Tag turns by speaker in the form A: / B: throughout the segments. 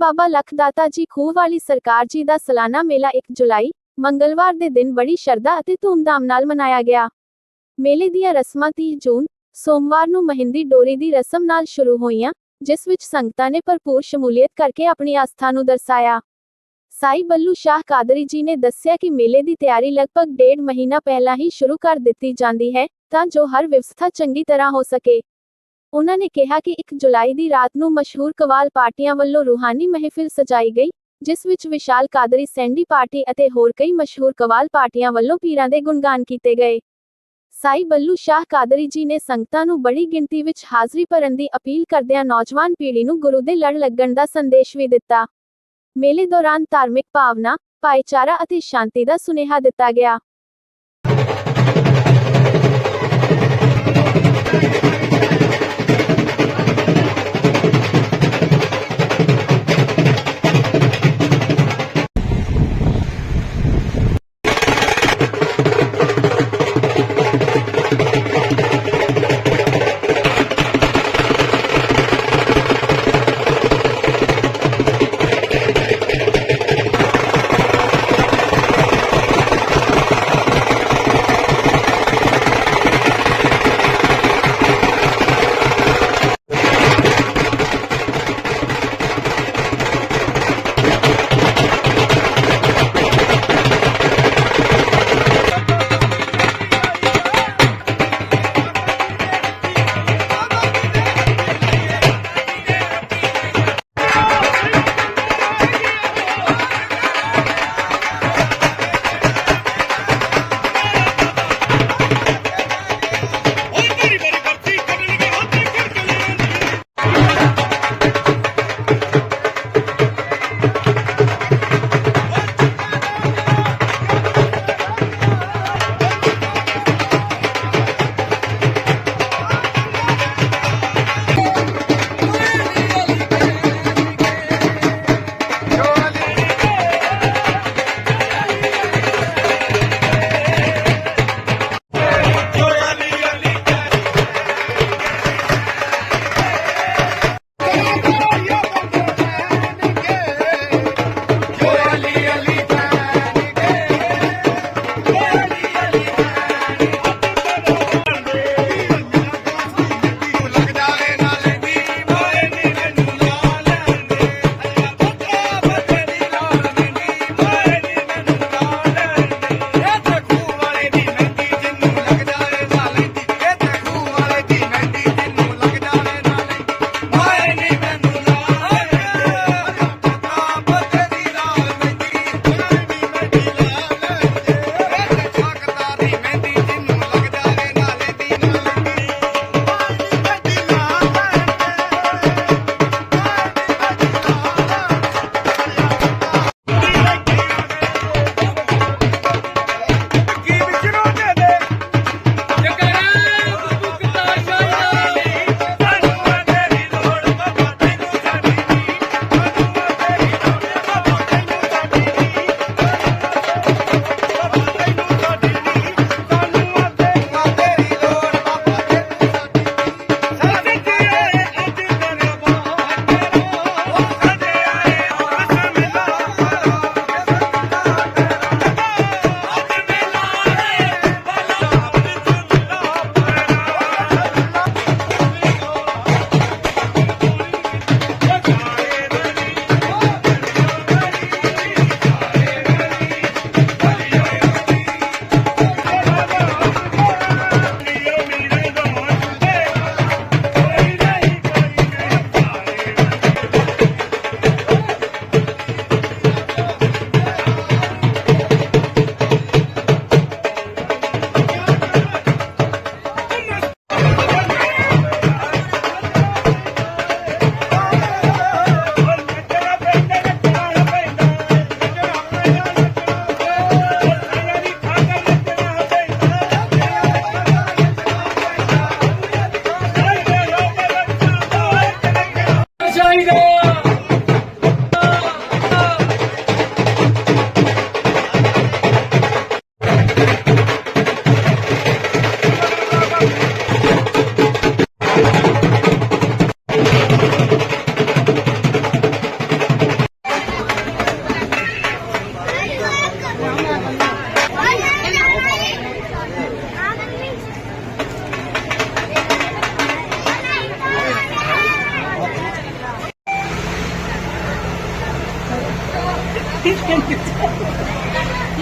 A: ਬਾਬਾ ਲਖਦਾਤਾ ਜੀ ਖੂਹ ਵਾਲੀ ਸਰਕਾਰ ਜੀ ਦਾ ਸਾਲਾਨਾ ਮੇਲਾ 1 ਜੁਲਾਈ, ਮੰਗਲਵਾਰ ਦੇ ਦਿਨ ਬੜੀ ਸ਼ਰਧਾ ਅਤੇ ਧੂਮਧਾਮ ਨਾਲ ਮਨਾਇਆ ਗਿਆ। ਮੇਲੇ ਦੀਆਂ ਰਸਮਾਂ 30 ਜੂਨ, ਸੋਮਵਾਰ ਨੂੰ ਮਹਿੰਦੀ ਡੋਰੀ ਦੀ ਰਸਮ ਨਾਲ ਸ਼ੁਰੂ ਹੋਈਆਂ, ਜਿਸ ਵਿੱਚ ਸੰਗਤਾਂ ਨੇ ਭਰਪੂਰ ਸ਼ਮੂਲੀਅਤ ਕਰਕੇ ਆਪਣੀ ਆਸਥਾ ਨੂੰ ਦਰਸਾਇਆ। ਸਾਈ ਬੱਲੂ ਸ਼ਾਹ ਕਾਦਰੀ ਜੀ ਨੇ ਦੱਸਿਆ ਕਿ ਮੇਲੇ ਦੀ ਤਿਆਰੀ ਲਗਭਗ ਡੇਢ ਮਹੀਨਾ ਪਹਿਲਾਂ ਹੀ ਸ਼ੁਰੂ ਕਰ ਦਿੱਤੀ ਜਾਂਦੀ ਹੈ, ਤਾਂ ਜੋ ਹਰ ਵਿਵਸਥਾ ਚੰਗੀ ਤਰ੍ਹਾਂ ਹੋ ਸਕੇ। ਉਹਨਾਂ ਨੇ ਕਿਹਾ ਕਿ 1 ਜੁਲਾਈ ਦੀ ਰਾਤ ਨੂੰ ਮਸ਼ਹੂਰ ਕਵਾਲ ਪਾਰਟੀਆਂ ਵੱਲੋਂ ਰੂਹਾਨੀ ਮਹਿਫਿਲ ਸਜਾਈ ਗਈ, ਜਿਸ ਵਿੱਚ ਵਿਸ਼ਾਲ ਕਾਦਰੀ ਸੈਂਡੀ ਪਾਰਟੀ ਅਤੇ ਹੋਰ ਕਈ ਮਸ਼ਹੂਰ ਕਵਾਲ ਪਾਰਟੀਆਂ ਵੱਲੋਂ ਪੀਰਾਂ ਦੇ ਗੁਣਗਾਨ ਕੀਤੇ ਗਏ। ਸਾਈ ਬੱਲੂ ਸ਼ਾਹ ਕਾਦਰੀ ਜੀ ਨੇ ਸੰਗਤਾਂ ਨੂੰ ਬੜੀ ਗਿਣਤੀ ਵਿੱਚ ਹਾਜ਼ਰੀ ਭਰਨ ਦੀ ਅਪੀਲ ਕਰਦਿਆਂ ਨੌਜਵਾਨ ਪੀੜ੍ਹੀ ਨੂੰ ਗੁਰੂ ਦੇ ਲੜ ਲੱਗਣ ਦਾ ਸੰਦੇਸ਼ ਵੀ ਦਿੱਤਾ। ਮੇਲੇ ਦੌਰਾਨ ਧਾਰਮਿਕ ਭਾਵਨਾ, ਭਾਈਚਾਰਾ ਅਤੇ ਸ਼ਾਂਤੀ ਦਾ ਸੁਨੇਹਾ ਦਿੱਤਾ ਗਿਆ।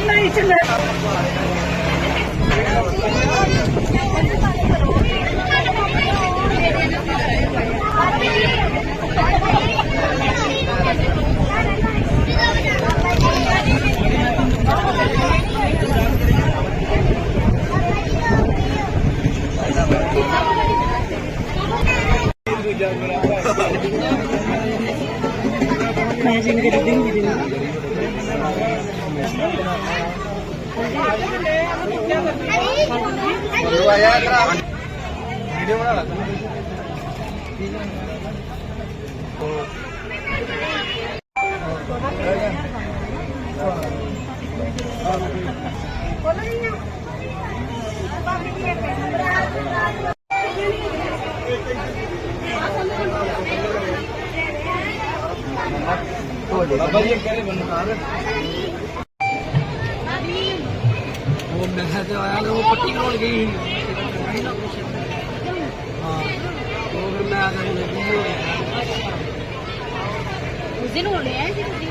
B: ਨਹੀਂ ਚੱਲੇ
C: ਬਾਬਾ ਜੀ ਕਿਹੜੇ ਬੰਦੇ ਉਹ ਮੈਂ ਤੇ ਆਇਆ ਉਹ ਪੱਟੀ ਕਰਾਉਣ ਗਈ ਸੀ। ਉਹ ਆ ਕੇ ਲੱਗੀ ਹੋ। ਗਿਆ
B: ਉਸ ਦਿਨ ਹੋਣੇ ਆ ਜੀ ਤੁਸੀਂ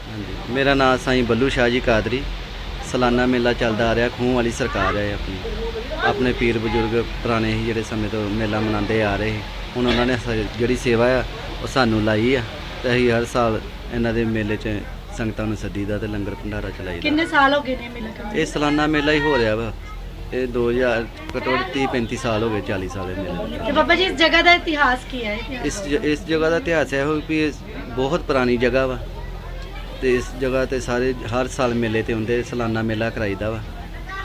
D: ਹਾਂਜੀ। ਮੇਰਾ ਨਾਮ ਸਾਈਂ ਬੱਲੂ ਸ਼ਾਹ ਜੀ ਕਾਦਰੀ। ਸਾਲਾਨਾ ਮੇਲਾ ਚੱਲਦਾ ਆ ਰਿਹਾ ਖੂਹ ਵਾਲੀ ਸਰਕਾਰ ਹੈ ਆਪਣੀ। ਆਪਣੇ ਪੀਰ ਬਜ਼ੁਰਗ ਪੁਰਾਣੇ ਹੀ ਜਿਹੜੇ ਸਮੇਂ ਤੋਂ ਮੇਲਾ ਮਨਾਉਂਦੇ ਆ ਰਹੇ। ਹੁਣ ਉਹਨਾਂ ਨੇ ਜਿਹੜੀ ਸੇਵਾ ਆ ਉਹ ਸਾਨੂੰ ਲਾਈ ਆ ਤੇ ਅਸੀਂ ਹਰ ਸਾਲ ਇਹਨਾਂ ਦੇ ਮੇਲੇ 'ਚ ਸੰਗਤਾਂ ਨੂੰ ਸੱਦੀਦਾ ਤੇ ਲੰਗਰ ਭੰਡਾਰਾ ਚਲਾਈਦਾ।
B: ਕਿੰਨੇ ਸਾਲ ਹੋ ਗਏ ਨੇ ਮਿਲ
D: ਇਹ ਸਾਲਾਨਾ ਮੇਲਾ ਹੀ ਹੋ ਰਿਹਾ ਵਾ। ਇਹ 2000 ਘੱਟੋ ਘੱਟ 30 35 ਸਾਲ ਹੋ ਗਏ 40 ਸਾਲ ਦੇ ਮੇਲੇ।
B: ਤੇ ਬਾਬਾ ਜੀ ਇਸ ਜਗ੍ਹਾ ਦਾ ਇਤਿਹਾਸ ਕੀ ਹੈ?
D: ਇਸ ਇਸ ਜਗ੍ਹਾ ਦਾ ਇਤਿਹਾਸ ਹੈ ਉਹ ਵੀ ਬਹੁਤ ਪੁਰਾਣੀ ਜਗ੍ਹਾ ਵਾ। ਤੇ ਇਸ ਜਗ੍ਹਾ ਤੇ ਸਾਰੇ ਹਰ ਸਾਲ ਮੇਲੇ ਤੇ ਹੁੰਦੇ ਸਾਲਾਨਾ ਮੇਲਾ ਕਰਾਈਦਾ ਵਾ।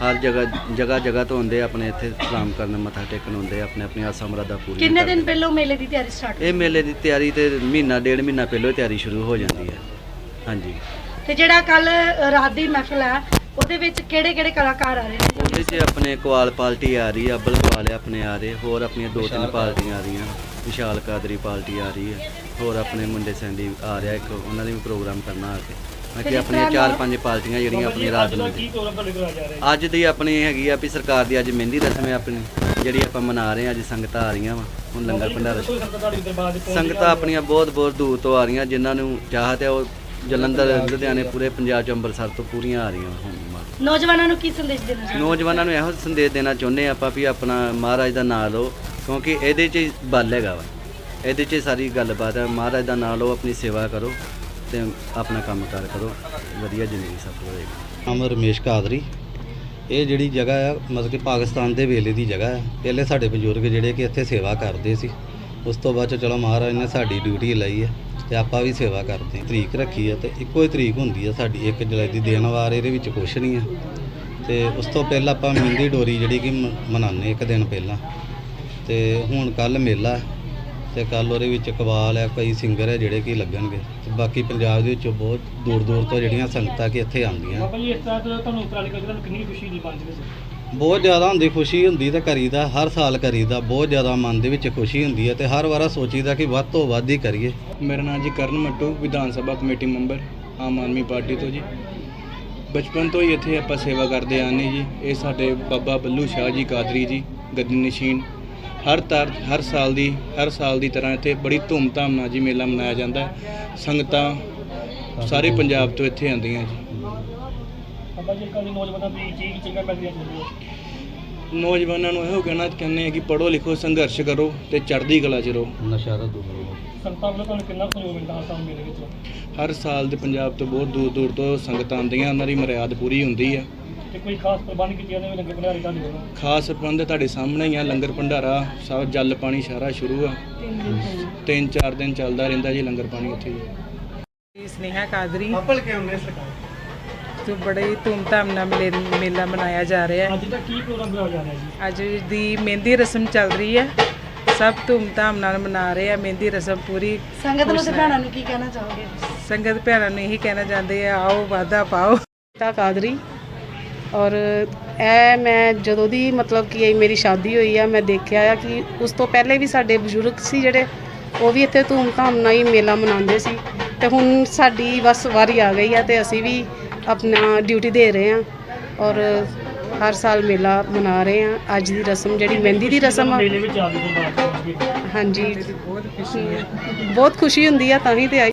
D: ਹਰ ਜਗ੍ਹਾ ਜਗ੍ਹਾ ਜਗ੍ਹਾ ਤੋਂ ਹੁੰਦੇ ਆਪਣੇ ਇੱਥੇ ਸਲਾਮ ਕਰਨ ਮੱਥਾ ਟੇਕਣ ਹੁੰਦੇ ਆਪਣੇ ਆਪਣੀ ਆਸਾਂ ਮੁਰਾਦਾਂ ਪੂਰੀਆਂ
B: ਕਿੰਨੇ ਦਿਨ। ਪਹਿਲਾਂ ਮੇਲੇ ਦੀ ਤਿਆਰੀ ਸਟਾਰਟ
D: ਇਹ ਮੇਲੇ ਦੀ ਤਿਆਰੀ ਤੇ ਮਹੀਨਾ ਡੇਢ ਮਹੀਨਾ ਪਹਿਲਾਂ ਹੀ ਤਿਆਰੀ ਸ਼ੁਰੂ ਹੋ ਜਾਂਦੀ ਹੈ। ਹਾਂਜੀ।
B: ਤੇ ਜਿਹੜਾ ਕੱਲ ਰਾਤ ਦੀ ਮਹਿਫਲ ਹੈ ਉਹਦੇ ਵਿੱਚ ਕਿਹੜੇ ਕਿਹੜੇ ਕਲਾਕਾਰ ਆ ਰਹੇ ਨੇ?
D: ਉਹਦੇ 'ਚ ਆਪਣੇ ਕੁਆਲ ਪਾਰਟੀ ਆ ਰਹੀ ਆ ਅੱਬਲ ਕੁਆਲ ਆਪਣੇ ਆ ਰਹੇ ਹੋਰ ਆਪਣੀਆਂ ਦੋ ਤਿੰਨ ਪਾਰਟੀਆਂ ਆ ਰਹੀਆਂ ਵਿਸ਼ਾਲ ਕਾਦਰੀ ਪਾਰਟੀ ਆ ਰਹੀ ਹੈ ਹੋਰ ਆਪਣੇ ਮੁੰਡੇ ਸੈਂਡੀ ਆ ਰਿਹਾ ਇੱਕ ਉਹਨਾਂ ਦੇ ਵੀ ਪ੍ਰੋਗਰਾਮ ਕਰਨਾ ਆ ਕੇ। ਕਿ ਆਪਣੀਆਂ ਚਾਰ ਪੰਜ ਪਾਰਟੀਆਂ ਜਿਹੜੀਆਂ ਆਪਣੀ ਰਾਤ ਨੂੰ ਅੱਜ ਦੀ ਆਪਣੀ ਹੈਗੀ ਆ ਵੀ ਸਰਕਾਰ ਦੀ ਅੱਜ ਮਹਿੰਦੀ ਰਸਮ ਹੈ ਆਪਣੀ ਜਿਹੜੀ ਆਪਾਂ ਮਨਾ ਰਹੇ ਹਾਂ ਅੱਜ ਸੰਗਤਾਂ ਆ ਰਹੀਆਂ ਵਾ ਹੁਣ ਲੰਗਰ ਭੰਡਾਰਾ ਸੰਗਤਾਂ ਆਪਣੀਆਂ ਬਹੁਤ ਬਹੁਤ ਦੂਰ ਤੋਂ ਆ ਰਹੀਆਂ ਜਿਨ੍ਹਾਂ ਨੂੰ ਚਾਹਤ ਹੈ ਉਹ ਜਲੰਧਰ ਲੁਧਿਆਣੇ ਪੂਰੇ ਪੰਜਾਬ ਚ ਅੰਮ੍ਰਿਤਸਰ ਤੋਂ ਪੂਰੀਆਂ ਆ ਰਹੀਆਂ ਹੁਣ
B: ਨੌਜਵਾਨਾਂ ਨੂੰ ਕੀ ਸੰਦੇਸ਼ ਦੇਣਾ ਚਾਹੁੰਦੇ
D: ਨੌਜਵਾਨਾਂ ਨੂੰ ਇਹੋ ਸੰਦੇਸ਼ ਦੇਣਾ ਚਾਹੁੰਦੇ ਹਾਂ ਆਪਾਂ ਵੀ ਆਪਣਾ ਮਹਾਰਾਜ ਦਾ ਨਾਮ ਲਓ ਕਿਉਂਕਿ ਇਹਦੇ 'ਚ ਹੀ ਬਲ ਹੈਗਾ ਵਾ। ਇਹਦੇ 'ਚ ਸਾਰੀ ਗੱਲਬਾਤ ਹੈ ਮਹਾਰਾਜ ਦਾ ਨਾਮ ਲਓ ਆਪਣੀ ਸੇਵਾ ਕਰੋ। ਤੇ ਆਪਣਾ ਕੰਮਕਾਰ ਕਰੋ ਵਧੀਆ ਜ਼ਿੰਦਗੀ ਸਫਲ ਹੋਏਗੀ ਨਾਮ ਰਮੇਸ਼ ਕਾਦਰੀ। ਇਹ ਜਿਹੜੀ ਜਗ੍ਹਾ ਆ, ਮਤਲਬ ਕਿ ਪਾਕਿਸਤਾਨ ਦੇ ਵੇਲੇ ਦੀ ਜਗ੍ਹਾ ਹੈ ਪਹਿਲੇ ਸਾਡੇ ਬਜ਼ੁਰਗ ਜਿਹੜੇ ਕਿ ਇੱਥੇ ਸੇਵਾ ਕਰਦੇ ਸੀ। ਉਸ ਤੋਂ ਬਾਅਦ 'ਚ ਚਲੋ ਮਹਾਰਾਜ ਨੇ ਸਾਡੀ ਡਿਊਟੀ ਲਈ ਹੈ ਤੇ ਆਪਾਂ ਵੀ ਸੇਵਾ ਕਰਦੇ ਹਾਂ। ਤਰੀਕ ਰੱਖੀ ਹੈ ਤੇ ਇੱਕੋ ਹੀ ਤਰੀਕ ਹੁੰਦੀ ਹੈ ਸਾਡੀ। 1 ਜੁਲਾਈ ਦੀ ਦਿਨ ਵਾਰ ਇਹਦੇ ਵਿੱਚ ਕੁਛ ਨਹੀਂ ਹੈ ਤੇ ਉਸ ਤੋਂ ਪਹਿਲਾਂ ਆਪਾਂ ਮਹਿੰਦੀ ਡੋਰੀ ਜਿਹੜੀ ਕਿ ਮ- ਮਨਾਉਂਦੇ ਇੱਕ ਦਿਨ ਪਹਿਲਾਂ। ਤੇ ਹੁਣ ਕੱਲ ਮੇਲਾ। ਤੇ ਕੱਲ ਉਹਦੇ ਵਿੱਚ ਕਵਾਲ ਹੈ ਕਈ ਸਿੰਗਰ ਹੈ ਜਿਹੜੇ ਕਿ ਲੱਗਣਗੇ। ਤੇ ਬਾਕੀ ਪੰਜਾਬ ਦੇ ਵਿੱਚੋਂ ਬਹੁਤ ਦੂਰ ਦੂਰ ਤੋਂ ਜਿਹੜੀਆਂ ਸੰਗਤਾਂ ਕਿ ਇੱਥੇ ਆਉਂਦੀਆਂ।
E: ਬਾਬਾ ਜੀ ਇਸ ਤਰ੍ਹਾਂ ਤਾਂ ਤੁਹਾਨੂੰ ਉਪਰਾਲੇ ਕਰਕੇ ਤੁਹਾਨੂੰ ਕਿੰਨੀ ਖੁਸ਼ੀ ਦੀ ਮਨ ਦੇ ਵਿੱਚ?
D: ਬਹੁਤ ਜ਼ਿਆਦਾ ਹੁੰਦੀ ਖੁਸ਼ੀ ਹੁੰਦੀ ਤੇ ਕਰੀਦਾ ਹਰ ਸਾਲ ਕਰੀਦਾ ਬਹੁਤ ਜ਼ਿਆਦਾ ਮਨ ਦੇ ਵਿੱਚ ਖੁਸ਼ੀ ਹੁੰਦੀ ਹੈ ਤੇ ਹਰ ਵਾਰਾ ਸੋਚੀਦਾ ਕਿ ਵੱਧ ਤੋਂ ਵੱਧ ਹੀ ਕਰੀਏ।
E: ਮੇਰਾ ਨਾਮ ji Karan Mattu Vidhan Sabha committee member Aam Aadmi party ਤੋਂ ਜੀ। ਬਚਪਨ ਤੋਂ ਹੀ ਇੱਥੇ ਆਪਾਂ ਸੇਵਾ ਕਰਦੇ ਆਨੇ ਜੀ। ਇਹ ਸਾਡੇ ਬਾਬਾ ਬੱਲੂ ਸ਼ਾਹ ਜੀ ਕਾਦਰੀ ਜੀ ਗੱਦੀ ਨਸ਼ੀਨ ਹਰ ਤਰ ਹਰ ਸਾਲ ਦੀ ਹਰ ਸਾਲ ਦੀ ਤਰ੍ਹਾਂ ਇੱਥੇ ਬੜੀ ਧੂਮਧਾਮ ਨਾਲ ਜੀ ਮੇਲਾ ਮਨਾਇਆ ਜਾਂਦਾ ਹੈ। ਸੰਗਤਾਂ ਸਾਰੇ ਪੰਜਾਬ ਤੋਂ ਇੱਥੇ ਆਉਂਦੀਆਂ ਜੀ। ਨੌਜਵਾਨਾਂ ਦੀ ਚੀਜ਼ ਚੰਗਾ ਮਿਲਦੀਆਂ ਨੌਜਵਾਨਾਂ ਨੂੰ ਇਹੋ ਕਹਿਣਾ ਚਾਹੁੰਦੇ ਆ ਕਿ ਪੜ੍ਹੋ ਲਿਖੋ ਸੰਘਰਸ਼ ਕਰੋ ਤੇ ਚੜ੍ਹਦੀ ਕਲਾ 'ਚ ਰਹੋ।
D: ਨਸ਼ਾ ਦਾ ਦੂਰ ਰਹੋ
E: ਸੰਗਤਾਂ ਵੱਲੋਂ ਤੁਹਾਨੂੰ ਕਿੰਨਾ ਸਹਿਯੋਗ ਮਿਲਦਾ ਹਰ ਸਾਲ ਮੇਲੇ ਵਿੱਚ? ਹਰ ਸਾਲ ਦੇ ਪੰਜਾਬ ਤੋਂ ਬਹੁਤ ਦੂਰ ਦੂਰ ਤੋਂ ਸੰਗਤਾਂ ਆਉਂਦੀਆਂ ਉਹਨਾਂ ਦੀ ਮਰਿਆਦ ਪੂਰੀ ਹੁੰਦੀ ਹੈ ਤੇ ਕੋਈ ਖਾਸ ਪ੍ਰਬੰਧ ਕੀਤੇ ਜਾਂਦੇ ਲੰਗਰ ਭੰਡਾਰੇ ਤੁਹਾਡੇ ਵੱਲੋਂ ਖਾਸ ਪ੍ਰਬੰਧ ਤੁਹਾਡੇ ਸਾਹਮਣੇ ਹੀ ਆ ਲੰਗਰ ਭੰਡਾਰਾ ਸਭ ਜਲ ਪਾਣੀ ਸਾਰਾ ਸ਼ੁਰੂ ਆ। ਤਿੰਨ ਚਾਰ ਦਿਨ ਚੱਲਦਾ ਰਹਿੰਦਾ ਜੀ ਲੰਗਰ ਪਾਣੀ ਇੱਥੇ ਜੀ
F: ਸਨੇਹਾ ਕਾਦਰੀ।
E: ਅੱਪਲ ਕਿਉਂ ਨੇ ਸਰਕਾਰ
F: ਤੋਂ ਬੜੇ ਹੀ ਧੂਮਧਾਮ ਨਾਲ ਮੇਲੇ- ਮਨਾਇਆ ਜਾ ਰਿਹਾ ਹੈ।
E: ਅੱਜ ਦਾ ਕੀ ਪ੍ਰੋਗਰਾਮ ਬਣਾਇਆ ਜਾ ਰਿਹਾ ਜੀ?
F: ਅੱਜ ਦੀ ਮਹਿੰਦੀ ਰਸਮ ਚੱਲ ਰਹੀ ਹੈ। ਸਭ ਧੂਮਧਾਮ ਨਾਲ ਮਨਾ ਰਹੇ ਆ ਮਹਿੰਦੀ ਰਸਮ ਪੂਰੀ
B: ਸੰਗਤ ਨੂੰ ਤੇ ਭੈਣਾਂ ਨੂੰ ਕੀ ਕਹਿਣਾ ਚਾਹੋਗੇ?
F: ਸੰਗਤ ਭੈਣਾਂ ਨੂੰ ਇਹੀ ਕਹਿਣਾ ਚਾਹੁੰਦੇ ਆ ਆਓ ਵਾਧਾ ਪਾਓ।
G: ਤਾ ਕਾਦਰੀ ਔਰ ਇਹ ਮੈਂ ਜਦੋਂ ਦੀ ਮਤਲਬ ਕਿ ਇਹ ਮੇਰੀ ਸ਼ਾਦੀ ਹੋਈ ਆ ਮੈਂ ਦੇਖਿਆ ਆ ਕਿ ਉਸ ਤੋਂ ਪਹਿਲੇ ਵੀ ਸਾਡੇ ਬਜ਼ੁਰਗ ਸੀ ਜਿਹੜੇ ਉਹ ਵੀ ਇੱਥੇ ਧੂਮ-ਧਾਮ ਨਾਲ ਹੀ ਮੇਲਾ ਮਨਾਉਂਦੇ ਸੀ। ਤੇ ਹੁਣ ਸਾਡੀ ਬਸ ਵਾਰੀ ਆ ਗਈ ਆ ਤੇ ਅਸੀਂ ਵੀ ਆਪਣਾ ਡਿਊਟੀ ਦੇ ਰਹੇ ਹਾਂ ਔਰ ਹਰ ਸਾਲ ਮੇਲਾ ਮਨਾ ਰਹੇ ਹਾਂ ਅੱਜ ਦੀ ਰਸਮ ਜਿਹੜੀ ਮਹਿੰਦੀ ਦੀ ਰਸਮ ਆ। ਹਾਂਜੀ। ਬਹੁਤ ਖੁਸ਼ੀ ਹੁੰਦੀ ਆ ਤਾਂ ਹੀ ਤੇ ਆਈ।